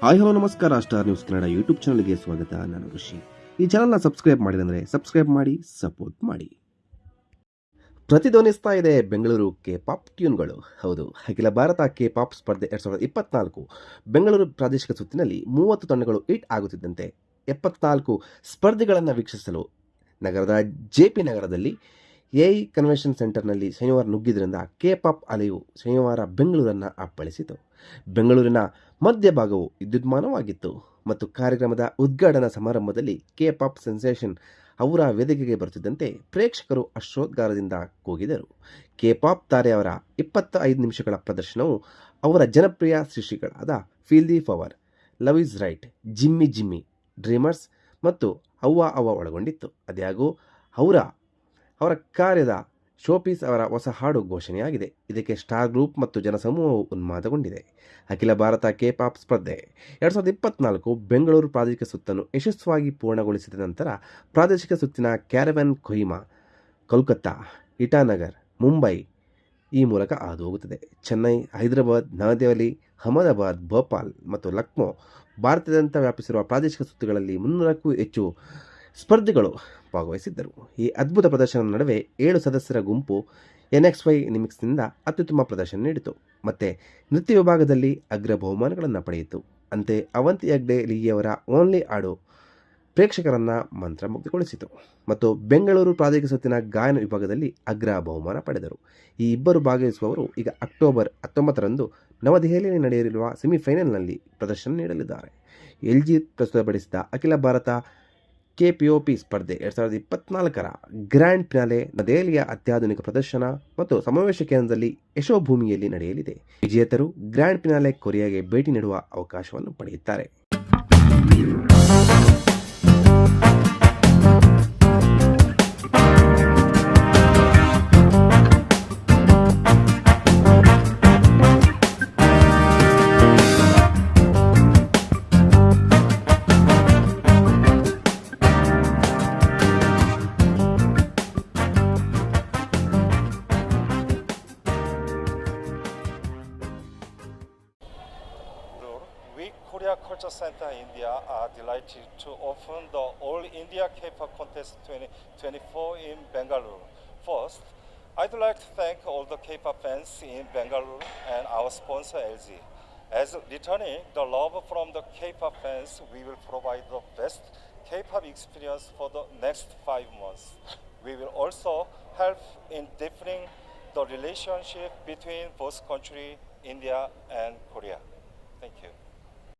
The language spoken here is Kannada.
ಹಾಯ್ ಹಲೋ ನಮಸ್ಕಾರ. ಸ್ಟಾರ್ ನ್ಯೂಸ್ ಕನ್ನಡ ಯೂಟ್ಯೂಬ್ ಚಾನಲ್ಗೆ ಸ್ವಾಗತ. ನಾನು ಋಷಿ ಈ ಚಾನಲ್ನ ಸಬ್ಸ್ಕ್ರೈಬ್ ಮಾಡಿದಂದರೆ ಸಬ್ಸ್ಕ್ರೈಬ್ ಮಾಡಿ ಸಪೋರ್ಟ್ ಮಾಡಿ. ಪ್ರತಿಧ್ವನಿಸ್ತಾ ಇದೆ ಬೆಂಗಳೂರು ಕೆ ಪಾಪ್ ಟ್ಯೂನ್ಗಳು ಹೌದು, ಅಖಿಲ ಭಾರತ ಕೆ ಪಾಪ್ ಸ್ಪರ್ಧೆ ಎರಡು ಸಾವಿರದ ಇಪ್ಪತ್ನಾಲ್ಕು. ಬೆಂಗಳೂರು ಪ್ರಾದೇಶಿಕ ಸುತ್ತಿನಲ್ಲಿ ಮೂವತ್ತು ತಂಡಗಳು ಹಿಟ್ ಆಗುತ್ತಿದ್ದಂತೆ ಎಪ್ಪತ್ನಾಲ್ಕು ಸ್ಪರ್ಧೆಗಳನ್ನು ವೀಕ್ಷಿಸಲು ನಗರದ ಜೆ ಪಿ ನಗರದಲ್ಲಿ ಎಐ ಕನ್ವೆನ್ಷನ್ ಸೆಂಟರ್ನಲ್ಲಿ ಶನಿವಾರ ನುಗ್ಗಿದ್ರಿಂದ ಕೆ ಪಾಪ್ ಅಲೆಯು ಶನಿವಾರ ಬೆಂಗಳೂರನ್ನು ಅಪ್ಪಳಿಸಿತು. ಬೆಂಗಳೂರಿನ ಮಧ್ಯಭಾಗವು ವಿದ್ಯುನ್ಮಾನವಾಗಿತ್ತು ಮತ್ತು ಕಾರ್ಯಕ್ರಮದ ಉದ್ಘಾಟನಾ ಸಮಾರಂಭದಲ್ಲಿ ಕೆ ಪಾಪ್ ಸೆನ್ಸೇಷನ್ ಅವರ ವೇದಿಕೆಗೆ ಬರುತ್ತಿದ್ದಂತೆ ಪ್ರೇಕ್ಷಕರು ಅಶ್ರೋದ್ಗಾರದಿಂದ ಕೂಗಿದರು. ಕೆ ಪಾಪ್ ತಾರೆಯವರ ಇಪ್ಪತ್ತ ಐದು ನಿಮಿಷಗಳ ಪ್ರದರ್ಶನವು ಅವರ ಜನಪ್ರಿಯ ಸೃಷ್ಟಿಗಳಾದ feel the power love is right Jimmy Jimmy dreamers ಮತ್ತು ಅವ್ವ ಅವ್ವ ಒಳಗೊಂಡಿತ್ತು. ಅದ್ಯಾಗೂ ಅವರ ಅವರ ಕಾರ್ಯದ ಶೋಪೀಸ್ ಅವರ ಹೊಸ ಹಾಡು ಘೋಷಣೆಯಾಗಿದೆ. ಇದಕ್ಕೆ ಸ್ಟಾರ್ ಗ್ರೂಪ್ ಮತ್ತು ಜನಸಮೂಹವು ಉನ್ಮಾದಗೊಂಡಿದೆ. ಅಖಿಲ ಭಾರತ ಕೆ ಪಾಪ್ ಸ್ಪರ್ಧೆ. ಎರಡು ಸಾವಿರದ ಇಪ್ಪತ್ನಾಲ್ಕು ಬೆಂಗಳೂರು ಪ್ರಾದೇಶಿಕ ಸುತ್ತನ್ನು ಯಶಸ್ವಿಯಾಗಿ ಪೂರ್ಣಗೊಳಿಸಿದ ನಂತರ ಪ್ರಾದೇಶಿಕ ಸುತ್ತಿನ ಕ್ಯಾರವನ್ ಕೊಹಿಮಾ, ಕೋಲ್ಕತ್ತಾ, ಇಟಾನಗರ್, ಮುಂಬೈ ಈ ಮೂಲಕ ಹಾದು ಹೋಗುತ್ತದೆ ಚೆನ್ನೈ, ಹೈದರಾಬಾದ್, ನವದೆಹಲಿ, ಅಹಮದಾಬಾದ್, ಭೋಪಾಲ್ ಮತ್ತು ಲಕ್ನೋ ಭಾರತದಂತ ವ್ಯಾಪಿಸಿರುವ ಪ್ರಾದೇಶಿಕ ಸುತ್ತುಗಳಲ್ಲಿ ಮುನ್ನೂರಕ್ಕೂ ಹೆಚ್ಚು ಸ್ಪರ್ಧಿಗಳು ಭಾಗವಹಿಸಿದ್ದರು. ಈ ಅದ್ಭುತ ಪ್ರದರ್ಶನದ ನಡುವೆ ಏಳು ಸದಸ್ಯರ ಗುಂಪು ಎನ್ ಎಕ್ಸ್ ವೈ ನಿಮಿಕ್ಸ್ನಿಂದ ಅತ್ಯುತ್ತಮ ಪ್ರದರ್ಶನ ನೀಡಿತು. ಮತ್ತು ನೃತ್ಯ ವಿಭಾಗದಲ್ಲಿ ಅಗ್ರ ಬಹುಮಾನಗಳನ್ನು ಪಡೆಯಿತು. ಅಂತೆ ಅವಂತಿ ಹೆಗ್ಡೆ ಲಿಯವರ ಓನ್ಲಿ ಆಡು ಪ್ರೇಕ್ಷಕರನ್ನು ಮಂತ್ರಮುಗ್ಧಗೊಳಿಸಿತು. ಮತ್ತು ಬೆಂಗಳೂರು ಪ್ರಾದೇಶಿಕ ಸುತ್ತಿನ ಗಾಯನ ವಿಭಾಗದಲ್ಲಿ ಅಗ್ರ ಬಹುಮಾನ ಪಡೆದರು. ಈ ಇಬ್ಬರು ಭಾಗವಹಿಸುವವರು ಈಗ ಅಕ್ಟೋಬರ್ ಹತ್ತೊಂಬತ್ತರಂದು ನವದೆಹಲಿಯಲ್ಲಿ ನಡೆಯಲಿರುವ ಸೆಮಿಫೈನಲ್ನಲ್ಲಿ ಪ್ರದರ್ಶನ ನೀಡಲಿದ್ದಾರೆ. ಎಲ್ ಜಿ ಪ್ರಸ್ತುತಪಡಿಸಿದ ಅಖಿಲ ಭಾರತ ಕೆಪಿಒಪಿ ಸ್ಪರ್ಧೆ ಎರಡು ಸಾವಿರದ ಇಪ್ಪತ್ನಾಲ್ಕರ ಗ್ರ್ಯಾಂಡ್ ಫಿನಾಲೆ ದೆಹಲಿಯ ಅತ್ಯಾಧುನಿಕ ಪ್ರದರ್ಶನ ಮತ್ತು ಸಮಾವೇಶ ಕೇಂದ್ರದಲ್ಲಿ ಯಶೋಭೂಮಿಯಲ್ಲಿ ನಡೆಯಲಿದೆ. ವಿಜೇತರು ಗ್ರ್ಯಾಂಡ್ ಫಿನಾಲೆ ಕೊರಿಯಾಗೆ ಭೇಟಿ ನೀಡುವ ಅವಕಾಶವನ್ನು ಪಡೆಯುತ್ತಾರೆ. Korea Culture Center India are delighted to open the All India K-pop Contest 2024 in Bangalore. First, I'd like to thank all the K-pop fans in Bangalore and our sponsor LG. As returning the love from the K-pop fans, we will provide the best K-pop experience for the next five months. We will also help in deepening the relationship between both country, India and Korea.